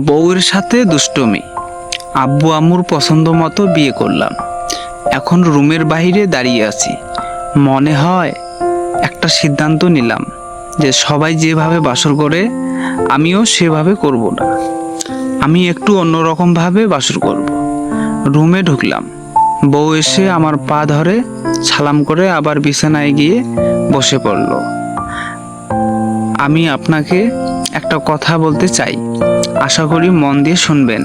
বউয়ের সাথে দুষ্টমি। আব্বু আম্মুর পছন্দ মতো বিয়ে করলাম। এখন রুমের বাইরে দাঁড়িয়ে আছি। মনে হয় একটা সিদ্ধান্ত নিলাম যে সবাই যেভাবে বাসর করে, আমিও সেভাবে করব না। আমি একটু অন্যরকমভাবে বাসর করব। রুমে ঢুকলাম। বউ এসে আমার পা ধরে সালাম করে আবার বিছানায় গিয়ে বসে পড়ল। আমি আপনাকে একটা কথা বলতে চাই। আশা করি মন দিয়ে শুনবেন।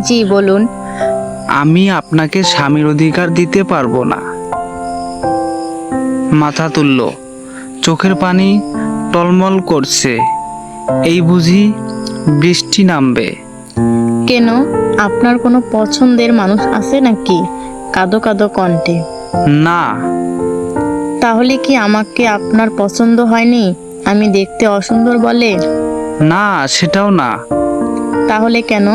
জি বলুন। আমি আপনাকে স্বামীর অধিকার দিতে পারব না। মাথা তুলল। চোখের পানি টলমল করছে। এই বুঝি বৃষ্টি নামবে। কেন? আপনার কোনো পছন্দের মানুষ আছে নাকি? কাদো কাদো কণ্ঠে। না। তাহলে কি আমাকে আপনার পছন্দ হয়নি? আমি দেখতে অসুন্দর বলে? না সেটাও না। তাহলে কেন?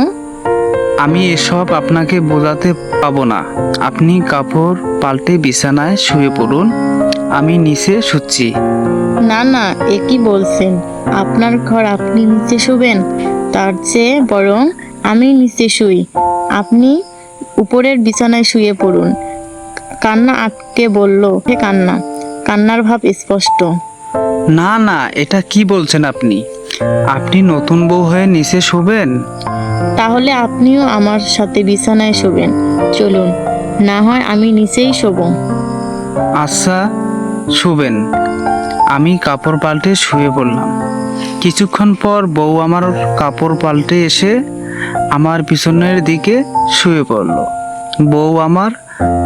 আমি এসব আপনাকে বোঝাতে পাবো না। আপনি কাপড় পাল্টে বিছানায় শুয়ে পড়ুন। আমি নিচে শুচ্ছি। না না এ কি বলছেন? আপনার ঘর আপনি নিচে শুবেন? তার চেয়ে বরং আমি নিচে শুই। আপনি উপরের বিছানায় শুয়ে পড়ুন। কান্না আটকে বলল হে কান্না। কান্নার ভাব স্পষ্ট। না না এটা কি বলছেন আপনি? আপনি নতুন বউ হয়ে নিচে শোবেন? তাহলে আপনিও আমার সাথে বিছানায় শোবেন। চলুন না হয় আমি নিচেই শোব। আচ্ছা শোবেন। আমি কাপড় পাল্টে শুয়ে পড়লাম। কিছুক্ষণ পর বউ আমার কাপড় পাল্টে এসে আমার পিছনের দিকে শুয়ে পড়ল। বউ আমার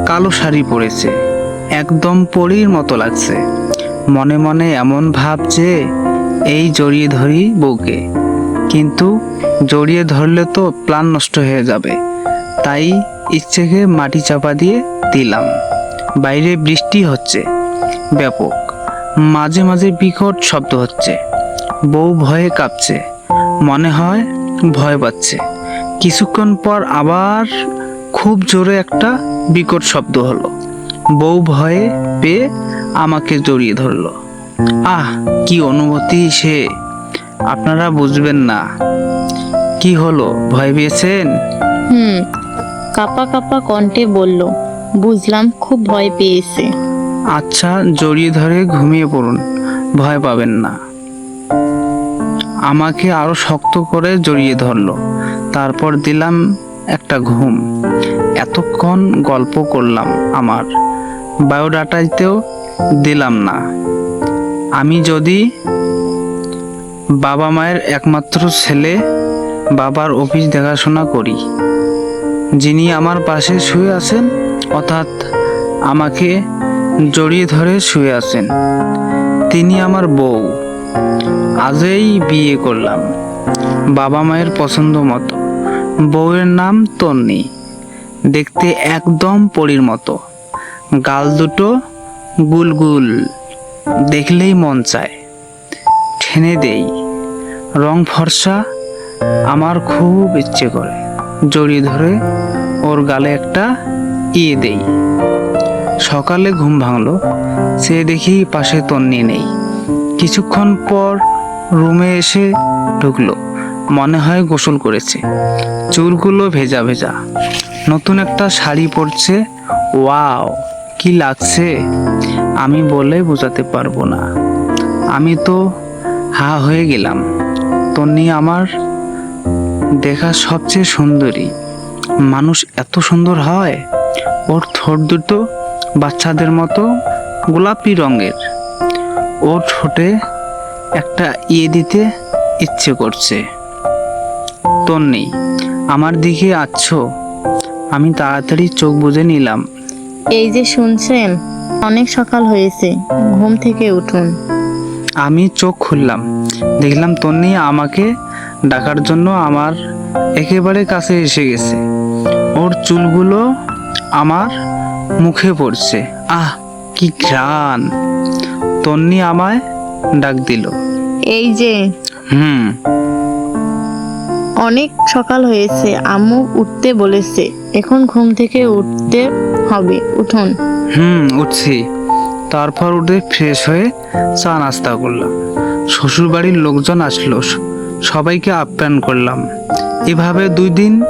কালো শাড়ি পরেছে। একদম পরীর মতো লাগছে। মনে মনে এমন ভাব যে, এই জড়িয়ে ধরি বউকে। কিন্তু জড়িয়ে ধরলে তো প্ল্যান নষ্ট হয়ে যাবে। তাই ইচ্ছেকে মাটি চাপা দিয়ে দিলাম। বাইরে বৃষ্টি হচ্ছে। ব্যাপক। মাঝে মাঝে বিকট শব্দ হচ্ছে। বউ ভয়ে কাঁপছে। মনে হয় ভয় পাচ্ছে। কিছুক্ষণ পর আবার খুব জোরে একটা বিকট শব্দ হলো। বউ ভয়ে পেয়ে আমাকে জড়িয়ে ধরলো। আহ কি অনুভূতি সে? আপনারা বুঝবেন না। কি হলো? ভয় পেয়েছেন? হুম কাপা কাপা কণ্ঠে বলল বুঝলাম খুব ভয় পেয়েছে। আচ্ছা জড়িয়ে ধরে ঘুমিয়ে পড়ুন। ভয় পাবেন না। আমাকে আরও শক্ত করে জড়িয়ে ধরলো। তারপর দিলাম একটা ঘুম। এতক্ষণ গল্প করলাম আমার। বায়োডাটাতেও দিলাম না। আমি যদি বাবা মায়ের একমাত্র ছেলে, বাবার অফিস দেখাশোনা করি, যিনি আমার পাশে শুয়ে আছেন, অর্থাৎ আমাকে জড়িয়ে ধরে শুয়ে আছেন, তিনি আমার বউ। আজই বিয়ে করলাম, বাবা মায়ের পছন্দ মতো। বউয়ের নাম তন্নি, দেখতে একদম পরীর মতো। গাল দুটো গুলগুল, দেখলেই মন চায়। ঠেনে দেই, রং ফর্সা, আমার খুব ইচ্ছে করে। জড়িয়ে ধরে ওর গালে একটা ইয়ে দেই। সকালে ঘুম ভাঙলো, সে দেখি পাশে তন্নি নেই। কিছুক্ষণ পর রুমে এসে ঢুকলো, মনে হয় গোসল করেছে। চুলগুলো ভেজা ভেজা, নতুন একটা শাড়ি পরছে, ওয়াও! কি লাগছে, আমি বলে বোঝাতে পারব না। আমি তো হা হয়ে গেলাম। তন্নি আমার দেখা সবচেয়ে সুন্দরী। মানুষ এত সুন্দর হয়। ওর ঠোঁট দুটো বাচ্চাদের মতো গোলাপি রঙের। ওর ঠোঁটে একটা ইয়ে দিতে ইচ্ছে করছে। তন্নি, আমার দিকে আছো আমি তাড়াতাড়ি চোখ বুজে নিলাম। এই যে শুনছেন অনেক সকাল হয়েছে ঘুম থেকে উঠুন। আমি চোখ খুললাম দেখলাম তন্নি আমাকে ডাকার জন্য আমার একেবারে কাছে এসে গেছে। ওর চুলগুলো আমার মুখে পড়ছে। আহ কি ঘ্রাণ। তন্নি আমায় ডাক দিল। এই যে হুম। অনেক সকাল হয়েছে আম্মু উঠতে বলেছে। এখন ঘুম থেকে উঠতে হবে, উঠুন। হুম, উঠছি। তারপর উঠে ফ্রেশ হয়ে চা নাস্তা করলাম। শ্বশুর বাড়ির লোকজন আসলো, সবাইকে আপ্যায়ন করলাম। এভাবে দুই দিন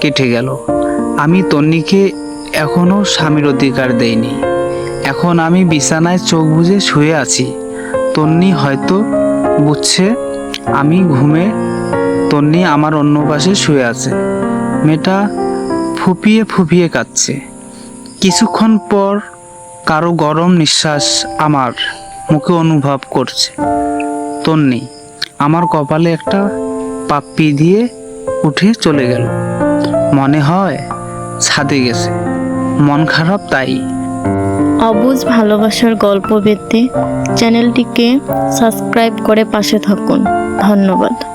কেটে গেল। আমি তন্নিকে এখনও স্বামীর অধিকার দেইনি। এখন আমি বিছানায় চোখ বুজে শুয়ে আছি। তন্নি হয়তো বুঝছে আমি ঘুমে, তন্নি আমার অন্য পাশে শুয়ে আছে। মেয়েটা ফুপিয়ে ফুপিয়ে কাঁদছে। কিছুক্ষণ পর কারও গরম নিঃশ্বাস আমার মুখে অনুভব করছে। তন্নি, আমার কপালে একটা পাপ্পি দিয়ে উঠে চলে গেল। মনে হয় ছাদে গেছে। মন খারাপ তাই। অবুজ ভালোবাসার গল্প পেতে চ্যানেলটিকে সাবস্ক্রাইব করে পাশে থাকুন। ধন্যবাদ।